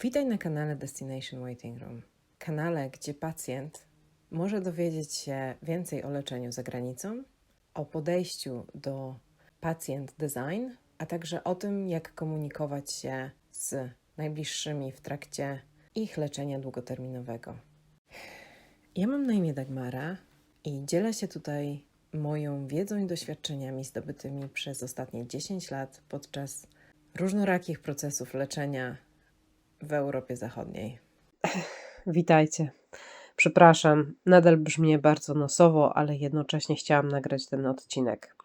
Witaj na kanale Destination Waiting Room. Kanale, gdzie pacjent może dowiedzieć się więcej o leczeniu za granicą, o podejściu do pacjent design, a także o tym, jak komunikować się z najbliższymi w trakcie ich leczenia długoterminowego. Ja mam na imię Dagmara i dzielę się tutaj moją wiedzą i doświadczeniami zdobytymi przez ostatnie 10 lat podczas różnorakich procesów leczenia w Europie Zachodniej. Witajcie. Przepraszam, nadal brzmię bardzo nosowo, ale jednocześnie chciałam nagrać ten odcinek.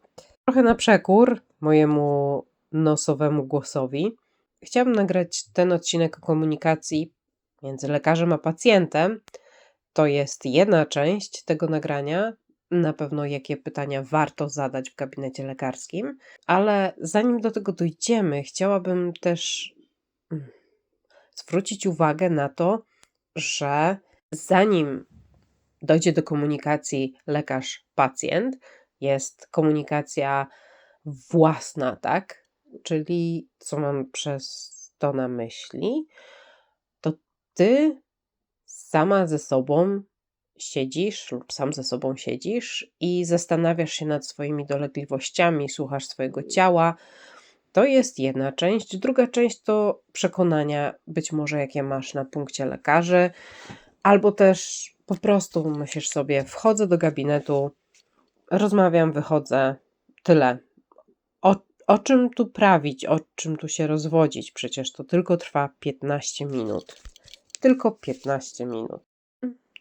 Trochę na przekór mojemu nosowemu głosowi. Chciałam nagrać ten odcinek o komunikacji między lekarzem a pacjentem. To jest jedna część tego nagrania. Na pewno jakie pytania warto zadać w gabinecie lekarskim, ale zanim do tego dojdziemy, chciałabym też mm, zwrócić uwagę na to, że zanim dojdzie do komunikacji lekarz-pacjent, jest komunikacja własna, tak? Czyli co mam przez to na myśli? To ty sama ze sobą siedzisz lub sam ze sobą siedzisz i zastanawiasz się nad swoimi dolegliwościami, słuchasz swojego ciała. To jest jedna część. Druga część to przekonania, być może jakie masz na punkcie lekarzy, albo też po prostu myślisz sobie, wchodzę do gabinetu, rozmawiam, wychodzę, tyle. O, o czym tu prawić, o czym tu się rozwodzić? Przecież to tylko trwa 15 minut. Tylko 15 minut.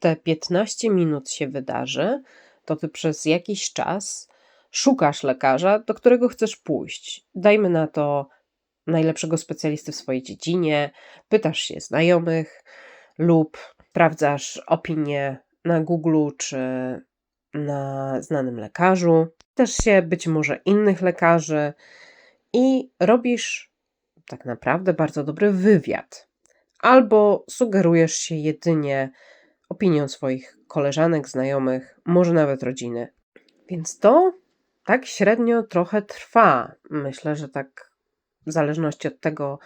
Te 15 minut się wydarzy, to ty przez jakiś czas szukasz lekarza, do którego chcesz pójść. Dajmy na to najlepszego specjalisty w swojej dziedzinie, pytasz się znajomych lub sprawdzasz opinie na Google czy na znanym lekarzu. Też się być może innych lekarzy i robisz tak naprawdę bardzo dobry wywiad. Albo sugerujesz się jedynie opinią swoich koleżanek, znajomych, może nawet rodziny. Więc to tak średnio trochę trwa. Myślę, że tak w zależności od tego,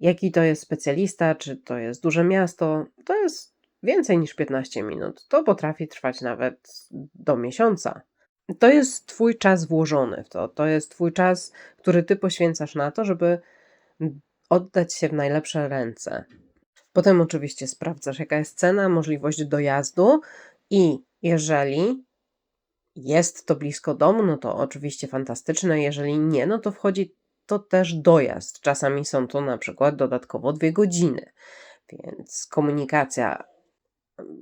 jaki to jest specjalista, czy to jest duże miasto, to jest więcej niż 15 minut. To potrafi trwać nawet do miesiąca. To jest Twój czas włożony w to. To jest Twój czas, który Ty poświęcasz na to, żeby oddać się w najlepsze ręce. Potem oczywiście sprawdzasz, jaka jest cena, możliwość dojazdu i jeżeli jest to blisko domu, no to oczywiście fantastyczne. Jeżeli nie, no to wchodzi to też dojazd. Czasami są to na przykład dodatkowo dwie godziny, więc komunikacja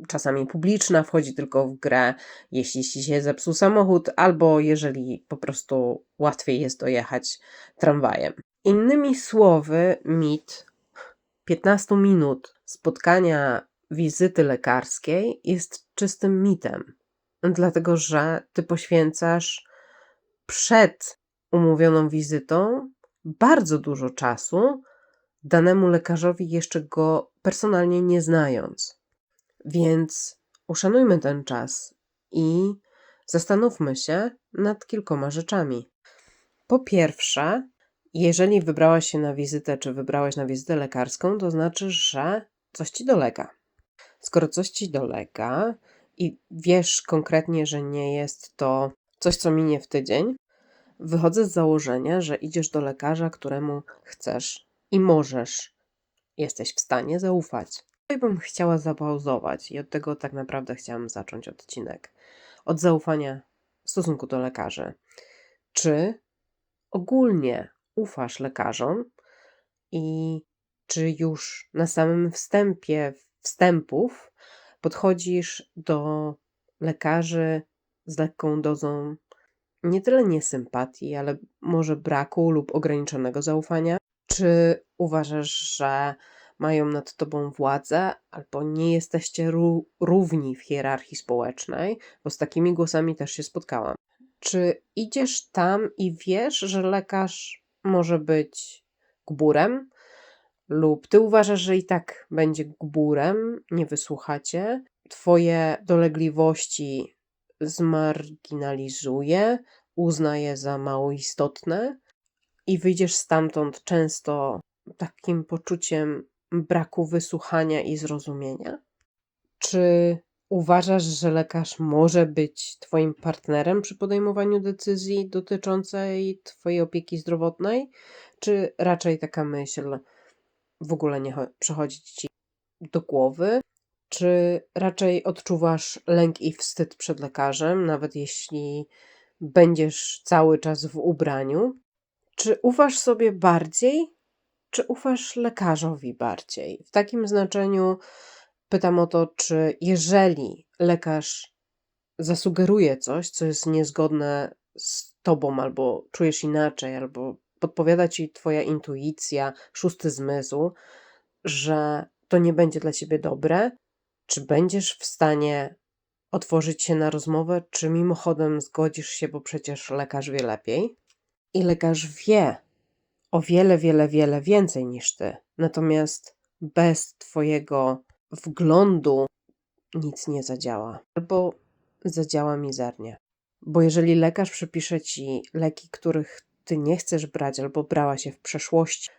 czasami publiczna wchodzi tylko w grę, jeśli się zepsuł samochód, albo jeżeli po prostu łatwiej jest dojechać tramwajem. Innymi słowy, mit 15 minut spotkania wizyty lekarskiej jest czystym mitem, dlatego że ty poświęcasz przed umówioną wizytą bardzo dużo czasu danemu lekarzowi, jeszcze go personalnie nie znając. Więc uszanujmy ten czas i zastanówmy się nad kilkoma rzeczami. Po pierwsze, jeżeli wybrałaś się na wizytę, czy wybrałeś na wizytę lekarską, to znaczy, że coś ci dolega. Skoro coś ci dolega i wiesz konkretnie, że nie jest to coś, co minie w tydzień, wychodzę z założenia, że idziesz do lekarza, któremu chcesz i możesz, jesteś w stanie zaufać. Tutaj bym chciała zapauzować i od tego tak naprawdę chciałam zacząć odcinek. Od zaufania w stosunku do lekarzy. Czy ogólnie ufasz lekarzom i czy już na samym wstępie wstępów podchodzisz do lekarzy z lekką dozą nie tyle niesympatii, ale może braku lub ograniczonego zaufania? Czy uważasz, że mają nad tobą władzę, albo nie jesteście ró- równi w hierarchii społecznej, bo z takimi głosami też się spotkałam. Czy idziesz tam i wiesz, że lekarz może być gburem, lub ty uważasz, że i tak będzie gburem, nie wysłuchacie, twoje dolegliwości zmarginalizuje, uzna je za mało istotne i wyjdziesz stamtąd często takim poczuciem braku wysłuchania i zrozumienia? Czy uważasz, że lekarz może być Twoim partnerem przy podejmowaniu decyzji dotyczącej Twojej opieki zdrowotnej? Czy raczej taka myśl w ogóle nie cho- przychodzi Ci do głowy? Czy raczej odczuwasz lęk i wstyd przed lekarzem, nawet jeśli będziesz cały czas w ubraniu? Czy ufasz sobie bardziej, czy ufasz lekarzowi bardziej? W takim znaczeniu pytam o to, czy jeżeli lekarz zasugeruje coś, co jest niezgodne z tobą, albo czujesz inaczej, albo podpowiada ci twoja intuicja, szósty zmysł, że to nie będzie dla ciebie dobre, czy będziesz w stanie otworzyć się na rozmowę, czy mimochodem zgodzisz się, bo przecież lekarz wie lepiej? I lekarz wie o wiele, wiele, wiele więcej niż ty. Natomiast bez twojego wglądu nic nie zadziała. Albo zadziała mizernie. Bo jeżeli lekarz przepisze ci leki, których ty nie chcesz brać, albo brała się w przeszłości,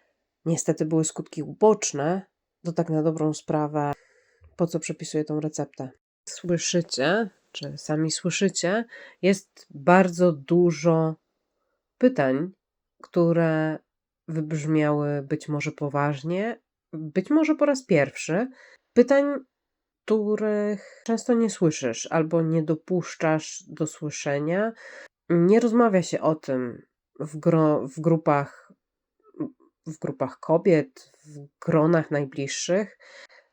niestety były skutki uboczne, to tak na dobrą sprawę, po co przepisuje tą receptę? Słyszycie, czy sami słyszycie, jest bardzo dużo pytań, które wybrzmiały być może poważnie, być może po raz pierwszy. Pytań, których często nie słyszysz albo nie dopuszczasz do słyszenia. Nie rozmawia się o tym w, gro, w grupach w grupach kobiet, w gronach najbliższych.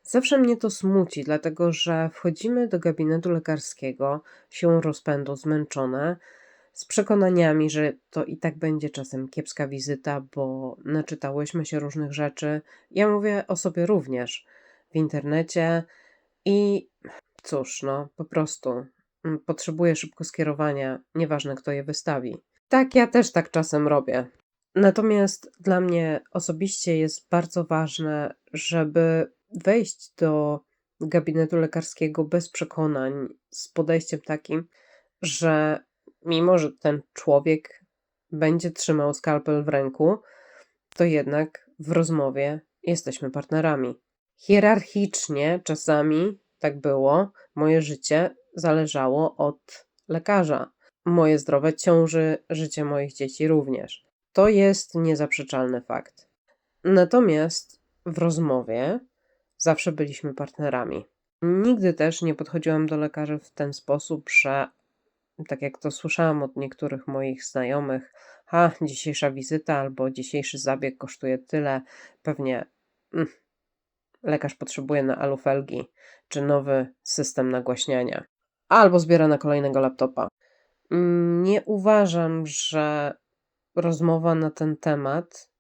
Zawsze mnie to smuci, dlatego że wchodzimy do gabinetu lekarskiego, siłą rozpędu, zmęczone, z przekonaniami, że to i tak będzie czasem kiepska wizyta, bo naczytałyśmy się różnych rzeczy. Ja mówię o sobie również w internecie i cóż, no po prostu mm, potrzebuję szybko skierowania, nieważne kto je wystawi. Tak, ja też tak czasem robię. Natomiast dla mnie osobiście jest bardzo ważne, żeby wejść do gabinetu lekarskiego bez przekonań, z podejściem takim, że mimo, że ten człowiek będzie trzymał skalpel w ręku, to jednak w rozmowie jesteśmy partnerami. Hierarchicznie czasami tak było, moje życie zależało od lekarza. Moje zdrowe ciąży, życie moich dzieci również. To jest niezaprzeczalny fakt. Natomiast w rozmowie zawsze byliśmy partnerami. Nigdy też nie podchodziłam do lekarzy w ten sposób, że tak jak to słyszałam od niektórych moich znajomych, a dzisiejsza wizyta albo dzisiejszy zabieg kosztuje tyle, pewnie mm, lekarz potrzebuje na alufelgi czy nowy system nagłaśniania, albo zbiera na kolejnego laptopa. Nie uważam, że rozmowa na ten temat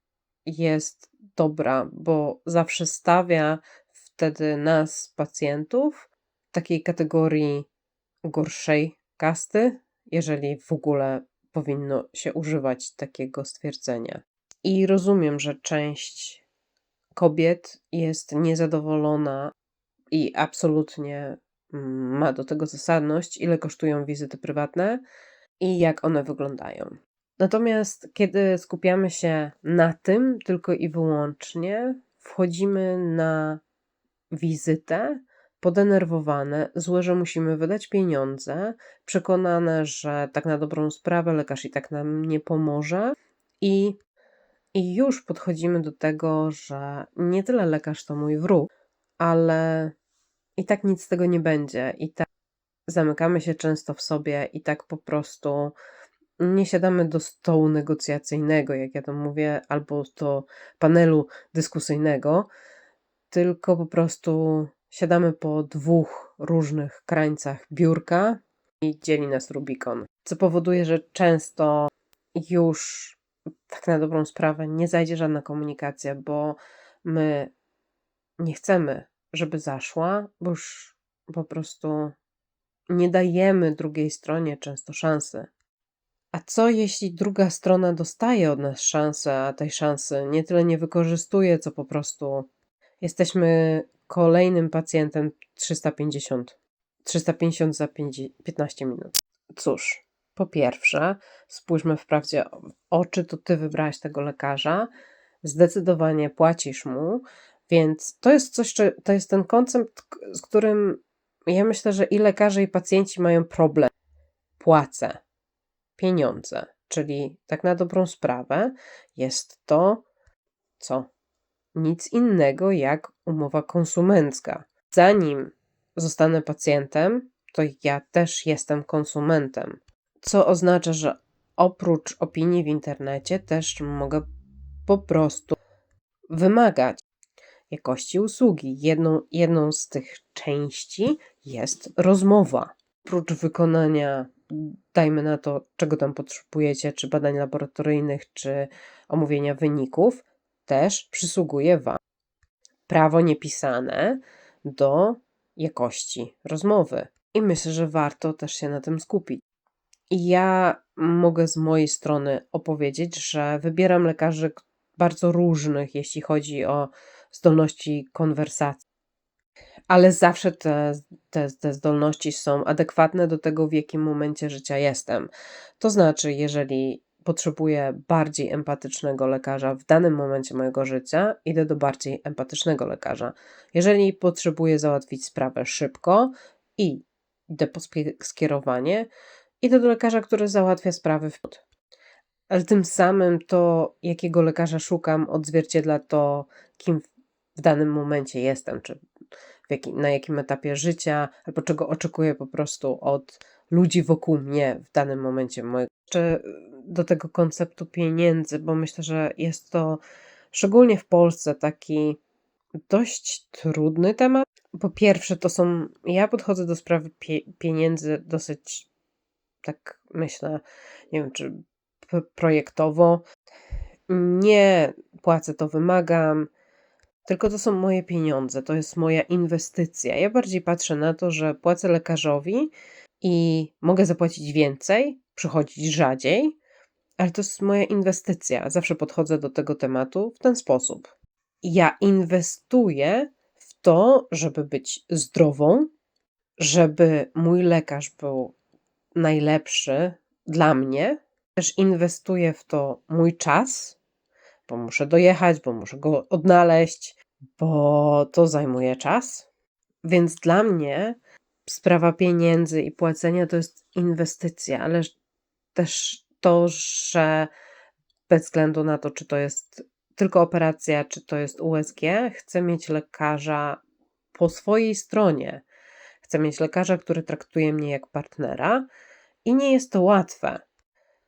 jest dobra, bo zawsze stawia wtedy nas, pacjentów, w takiej kategorii gorszej kasty, jeżeli w ogóle powinno się używać takiego stwierdzenia. I rozumiem, że część kobiet jest niezadowolona i absolutnie ma do tego zasadność, ile kosztują wizyty prywatne i jak one wyglądają. Natomiast kiedy skupiamy się na tym tylko i wyłącznie, wchodzimy na wizytę podenerwowane, złe, że musimy wydać pieniądze, przekonane, że tak na dobrą sprawę lekarz i tak nam nie pomoże i, i już podchodzimy do tego, że nie tyle lekarz to mój wróg, ale i tak nic z tego nie będzie i tak zamykamy się często w sobie i tak po prostu nie siadamy do stołu negocjacyjnego, jak ja to mówię, albo do panelu dyskusyjnego, tylko po prostu siadamy po dwóch różnych krańcach biurka i dzieli nas Rubikon. Co powoduje, że często już tak na dobrą sprawę nie zajdzie żadna komunikacja, bo my nie chcemy, żeby zaszła, bo już po prostu nie dajemy drugiej stronie często szansy. A co jeśli druga strona dostaje od nas szansę, a tej szansy nie tyle nie wykorzystuje, co po prostu jesteśmy kolejnym pacjentem 350. 350 za 50 15 minut. Cóż, po pierwsze, spójrzmy wprawdzie w oczy, to ty wybrałaś tego lekarza, zdecydowanie płacisz mu, Więc to jest coś, to jest ten koncept, z którym ja myślę, że i lekarze, i pacjenci mają problem. Płacę, pieniądze, czyli tak na dobrą sprawę jest to co? Nic innego jak umowa konsumencka. Zanim zostanę pacjentem, to ja też jestem konsumentem. Co oznacza, że oprócz opinii w internecie też mogę po prostu wymagać jakości usługi. Jedną, jedną z tych części jest rozmowa. Oprócz wykonania, dajmy na to, czego tam potrzebujecie, czy badań laboratoryjnych, czy omówienia wyników, też przysługuje Wam prawo niepisane do jakości rozmowy. I myślę, że warto też się na tym skupić. I ja mogę z mojej strony opowiedzieć, że wybieram lekarzy bardzo różnych, jeśli chodzi o zdolności konwersacji. Ale zawsze te, te, te zdolności są adekwatne do tego, w jakim momencie życia jestem. To znaczy, jeżeli potrzebuję bardziej empatycznego lekarza w danym momencie mojego życia, idę do bardziej empatycznego lekarza. Jeżeli potrzebuję załatwić sprawę szybko i idę po skierowanie, idę do lekarza, który załatwia sprawy w ale tym samym to, jakiego lekarza szukam, odzwierciedla to, kim w danym momencie jestem, czy jaki, na jakim etapie życia, albo czego oczekuję po prostu od ludzi wokół mnie w danym momencie mojego. Jeszcze do tego konceptu pieniędzy, bo myślę, że jest to szczególnie w Polsce taki dość trudny temat. Po pierwsze, to są. Ja podchodzę do sprawy pie, pieniędzy dosyć, tak myślę, nie wiem, czy projektowo. Nie płacę, to wymagam, tylko to są moje pieniądze, to jest moja inwestycja. Ja bardziej patrzę na to, że płacę lekarzowi i mogę zapłacić więcej, przychodzić rzadziej, ale to jest moja inwestycja. Zawsze podchodzę do tego tematu w ten sposób. Ja inwestuję w to, żeby być zdrową, żeby mój lekarz był najlepszy dla mnie. Też inwestuję w to mój czas, bo muszę dojechać, bo muszę go odnaleźć, bo to zajmuje czas. Więc dla mnie sprawa pieniędzy i płacenia to jest inwestycja, ale też to, że bez względu na to, czy to jest tylko operacja, czy to jest USG, chcę mieć lekarza po swojej stronie. Chcę mieć lekarza, który traktuje mnie jak partnera i nie jest to łatwe.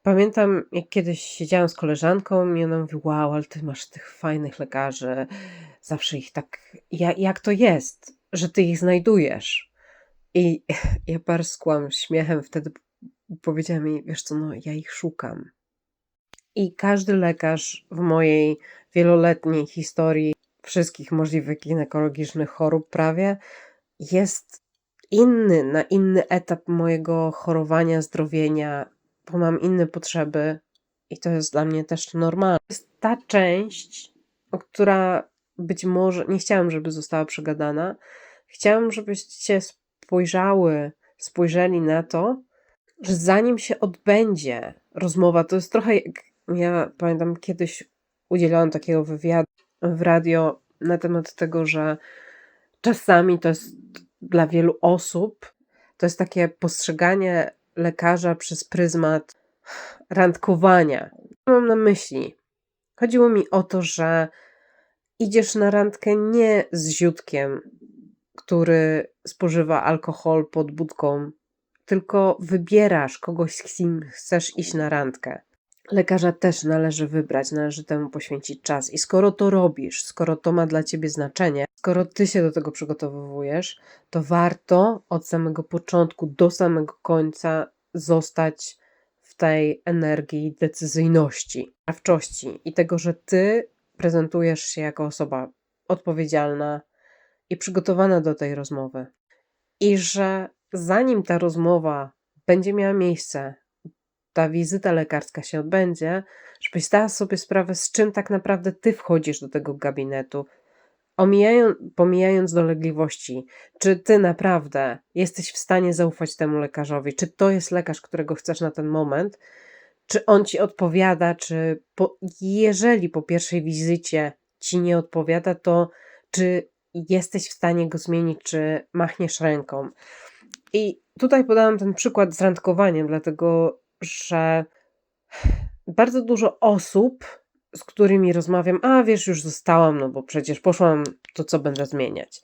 Pamiętam, jak kiedyś siedziałam z koleżanką i ona mówi, wow, ale ty masz tych fajnych lekarzy, zawsze ich tak, ja, jak to jest, że ty ich znajdujesz? I ja parskłam śmiechem wtedy powiedziała mi, wiesz co, no ja ich szukam. I każdy lekarz w mojej wieloletniej historii wszystkich możliwych ginekologicznych chorób prawie jest inny, na inny etap mojego chorowania, zdrowienia, bo mam inne potrzeby i to jest dla mnie też normalne. Jest ta część, która być może, nie chciałam, żeby została przegadana. Chciałam, żebyście spojrzały, spojrzeli na to, że zanim się odbędzie rozmowa, to jest trochę jak ja pamiętam kiedyś udzielałam takiego wywiadu w radio na temat tego, że czasami to jest dla wielu osób to jest takie postrzeganie lekarza przez pryzmat randkowania. Mam na myśli? Chodziło mi o to, że idziesz na randkę nie z ziutkiem, który spożywa alkohol pod budką, tylko wybierasz kogoś, z kim chcesz iść na randkę. Lekarza też należy wybrać, należy temu poświęcić czas. I skoro to robisz, skoro to ma dla ciebie znaczenie, skoro ty się do tego przygotowujesz, to warto od samego początku do samego końca zostać w tej energii decyzyjności, sprawczości i tego, że ty prezentujesz się jako osoba odpowiedzialna i przygotowana do tej rozmowy. I że zanim ta rozmowa będzie miała miejsce, ta wizyta lekarska się odbędzie, żebyś zdała sobie sprawę, z czym tak naprawdę ty wchodzisz do tego gabinetu, omijając, pomijając dolegliwości, czy ty naprawdę jesteś w stanie zaufać temu lekarzowi, czy to jest lekarz, którego chcesz na ten moment, czy on ci odpowiada, czy po, jeżeli po pierwszej wizycie ci nie odpowiada, to czy jesteś w stanie go zmienić, czy machniesz ręką. I tutaj podałam ten przykład z randkowaniem, dlatego że bardzo dużo osób, z którymi rozmawiam, a wiesz, już zostałam, no bo przecież poszłam, to co będę zmieniać.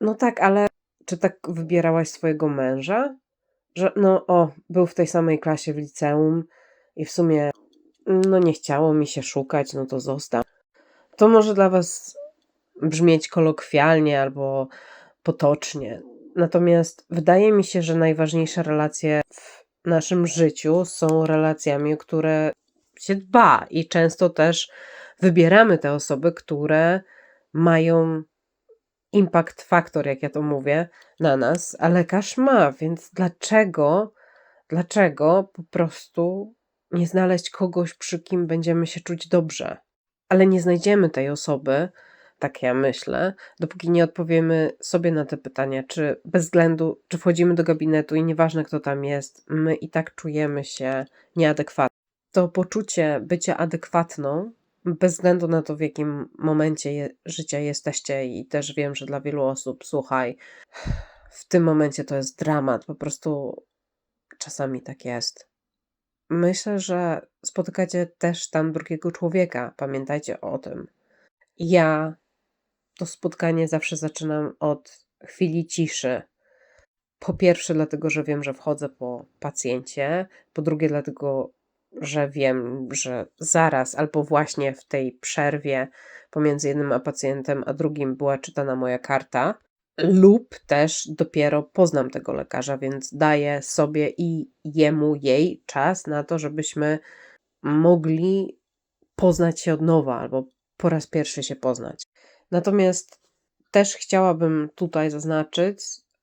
No tak, ale czy tak wybierałaś swojego męża? Że no o, był w tej samej klasie w liceum i w sumie no nie chciało mi się szukać, no to został. To może dla was brzmieć kolokwialnie albo potocznie. Natomiast wydaje mi się, że najważniejsze relacje w naszym życiu są relacjami, które się dba i często też wybieramy te osoby, które mają impact factor, jak ja to mówię, na nas, a lekarz ma, więc dlaczego, dlaczego po prostu nie znaleźć kogoś, przy kim będziemy się czuć dobrze? Ale nie znajdziemy tej osoby, tak ja myślę, dopóki nie odpowiemy sobie na te pytania, czy bez względu, czy wchodzimy do gabinetu i nieważne kto tam jest, my i tak czujemy się nieadekwatnie. To poczucie bycia adekwatną, bez względu na to, w jakim momencie je, życia jesteście, i też wiem, że dla wielu osób, słuchaj, w tym momencie to jest dramat, po prostu czasami tak jest. Myślę, że spotykacie też tam drugiego człowieka. Pamiętajcie o tym. Ja to spotkanie zawsze zaczynam od chwili ciszy. Po pierwsze, dlatego, że wiem, że wchodzę po pacjencie. Po drugie, dlatego, że wiem, że zaraz albo właśnie w tej przerwie pomiędzy jednym a pacjentem a drugim była czytana moja karta, lub też dopiero poznam tego lekarza, więc daję sobie i jemu, jej czas na to, żebyśmy mogli poznać się od nowa albo po raz pierwszy się poznać. Natomiast też chciałabym tutaj zaznaczyć,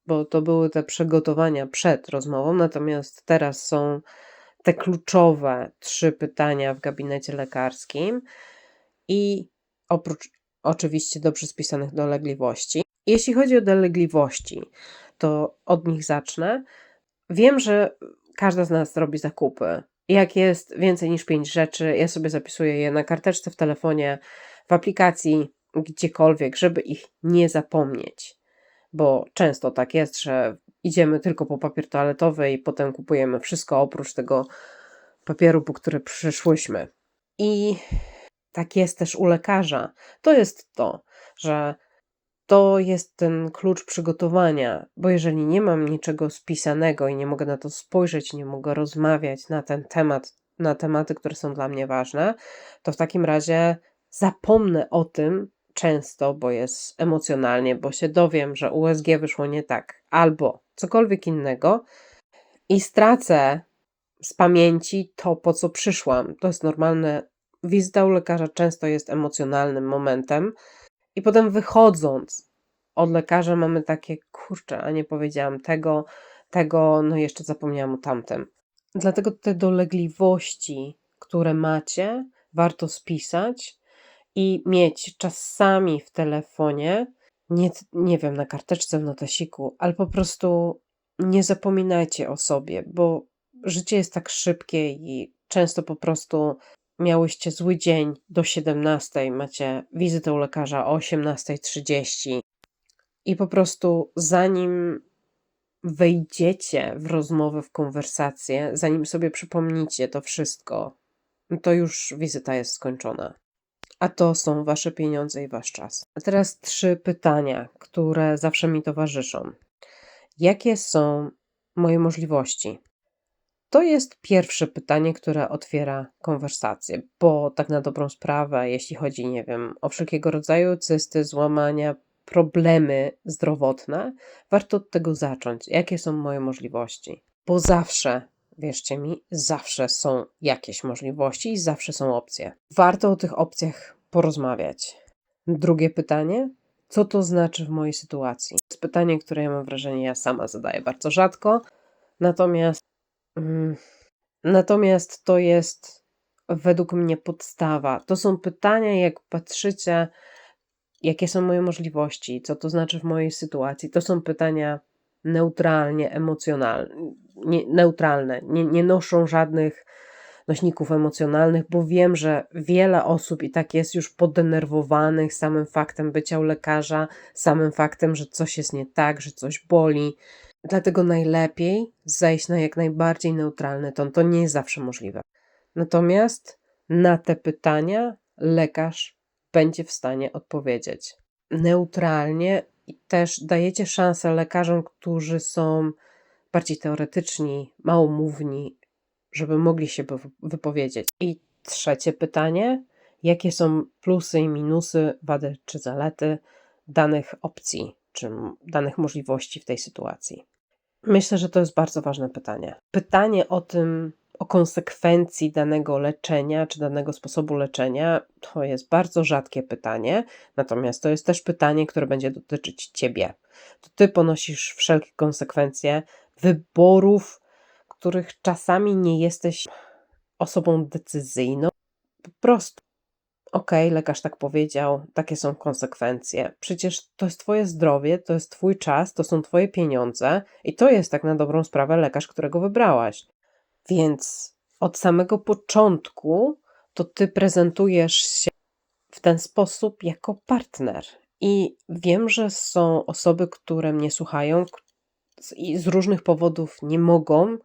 bo to były te przygotowania przed rozmową, natomiast teraz są te kluczowe trzy pytania w gabinecie lekarskim i oprócz oczywiście dobrze spisanych dolegliwości. Jeśli chodzi o dolegliwości, to od nich zacznę. Wiem, że każda z nas robi zakupy. Jak jest więcej niż pięć rzeczy, ja sobie zapisuję je na karteczce w telefonie, w aplikacji, gdziekolwiek, żeby ich nie zapomnieć. Bo często tak jest, że idziemy tylko po papier toaletowy i potem kupujemy wszystko oprócz tego papieru, po który przyszłyśmy. I tak jest też u lekarza. To jest to, że to jest ten klucz przygotowania, bo jeżeli nie mam niczego spisanego i nie mogę na to spojrzeć, nie mogę rozmawiać na ten temat, na tematy, które są dla mnie ważne, to w takim razie zapomnę o tym często, bo jest emocjonalnie, bo się dowiem, że USG wyszło nie tak, albo cokolwiek innego i stracę z pamięci to, po co przyszłam. To jest normalne. Wizyta u lekarza często jest emocjonalnym momentem, i potem wychodząc od lekarza mamy takie, kurczę, a nie powiedziałam tego, tego, no jeszcze zapomniałam o tamtym. Dlatego te dolegliwości, które macie, warto spisać i mieć czasami w telefonie, nie, nie wiem, na karteczce, w notesiku, ale po prostu nie zapominajcie o sobie, bo życie jest tak szybkie i często po prostu miałyście zły dzień do 17, macie wizytę u lekarza o 18.30 i po prostu zanim wejdziecie w rozmowę, w konwersację, zanim sobie przypomnicie to wszystko, to już wizyta jest skończona. A to są wasze pieniądze i wasz czas. A teraz trzy pytania, które zawsze mi towarzyszą. Jakie są moje możliwości? To jest pierwsze pytanie, które otwiera konwersację, bo tak na dobrą sprawę, jeśli chodzi, nie wiem, o wszelkiego rodzaju cysty, złamania, problemy zdrowotne, warto od tego zacząć. Jakie są moje możliwości? Bo zawsze, wierzcie mi, zawsze są jakieś możliwości i zawsze są opcje. Warto o tych opcjach porozmawiać. Drugie pytanie. Co to znaczy w mojej sytuacji? To jest pytanie, które ja mam wrażenie, ja sama zadaję bardzo rzadko, natomiast Mm, natomiast to jest według mnie podstawa. To są pytania, jak patrzycie, jakie są moje możliwości, co to znaczy w mojej sytuacji. To są pytania neutralnie emocjonalne, nie, neutralne, nie, nie noszą żadnych nośników emocjonalnych, bo wiem, że wiele osób i tak jest już podenerwowanych samym faktem bycia u lekarza, samym faktem, że coś jest nie tak, że coś boli. Dlatego najlepiej zejść na jak najbardziej neutralny ton. To nie jest zawsze możliwe. Natomiast na te pytania lekarz będzie w stanie odpowiedzieć neutralnie i też dajecie szansę lekarzom, którzy są bardziej teoretyczni, małomówni, żeby mogli się wy- wypowiedzieć. I trzecie pytanie: jakie są plusy i minusy, wady czy zalety danych opcji, czy danych możliwości w tej sytuacji? Myślę, że to jest bardzo ważne pytanie. Pytanie o tym, o konsekwencji danego leczenia czy danego sposobu leczenia, to jest bardzo rzadkie pytanie, natomiast to jest też pytanie, które będzie dotyczyć ciebie. To ty ponosisz wszelkie konsekwencje wyborów, których czasami nie jesteś osobą decyzyjną. Po prostu. Okej, lekarz tak powiedział, takie są konsekwencje. Przecież to jest Twoje zdrowie, to jest Twój czas, to są Twoje pieniądze i to jest tak na dobrą sprawę lekarz, którego wybrałaś. Więc od samego początku to Ty prezentujesz się w ten sposób jako partner. I wiem, że są osoby, które mnie słuchają i z różnych powodów nie mogą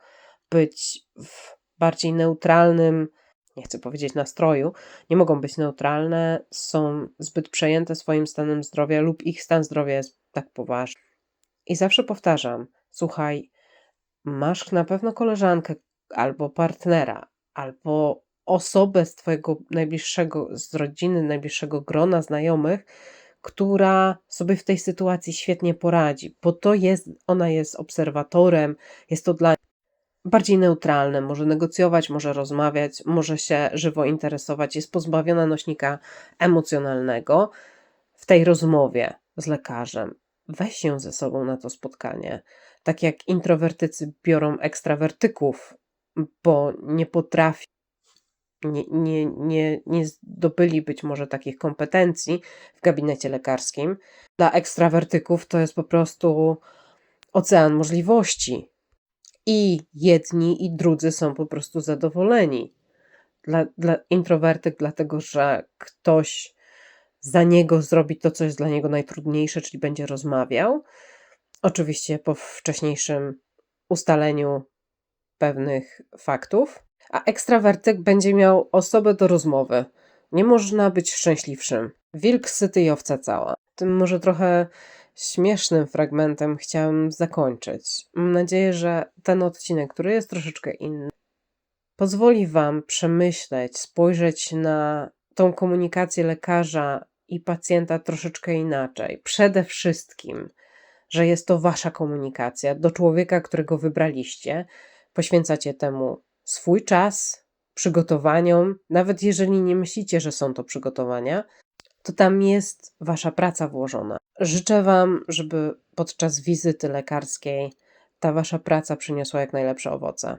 być w bardziej neutralnym, nie chcę powiedzieć nastroju, nie mogą być neutralne, są zbyt przejęte swoim stanem zdrowia lub ich stan zdrowia jest tak poważny. I zawsze powtarzam: słuchaj, masz na pewno koleżankę albo partnera, albo osobę z Twojego najbliższego, z rodziny, najbliższego grona znajomych, która sobie w tej sytuacji świetnie poradzi, bo to jest, ona jest obserwatorem, jest to dla bardziej neutralne, może negocjować, może rozmawiać, może się żywo interesować, jest pozbawiona nośnika emocjonalnego w tej rozmowie z lekarzem. Weź ją ze sobą na to spotkanie. Tak jak introwertycy biorą ekstrawertyków, bo nie potrafi, nie, nie, nie, nie zdobyli być może takich kompetencji w gabinecie lekarskim. Dla ekstrawertyków to jest po prostu ocean możliwości i jedni i drudzy są po prostu zadowoleni. Dla, dla introwertyk, dlatego że ktoś za niego zrobi to, co jest dla niego najtrudniejsze, czyli będzie rozmawiał. Oczywiście po wcześniejszym ustaleniu pewnych faktów. A ekstrawertyk będzie miał osobę do rozmowy. Nie można być szczęśliwszym. Wilk syty i owca cała. Tym może trochę śmiesznym fragmentem chciałam zakończyć. Mam nadzieję, że ten odcinek, który jest troszeczkę inny, pozwoli Wam przemyśleć, spojrzeć na tą komunikację lekarza i pacjenta troszeczkę inaczej. Przede wszystkim, że jest to Wasza komunikacja do człowieka, którego wybraliście. Poświęcacie temu swój czas, przygotowaniom, nawet jeżeli nie myślicie, że są to przygotowania, to tam jest Wasza praca włożona. Życzę Wam, żeby podczas wizyty lekarskiej ta Wasza praca przyniosła jak najlepsze owoce.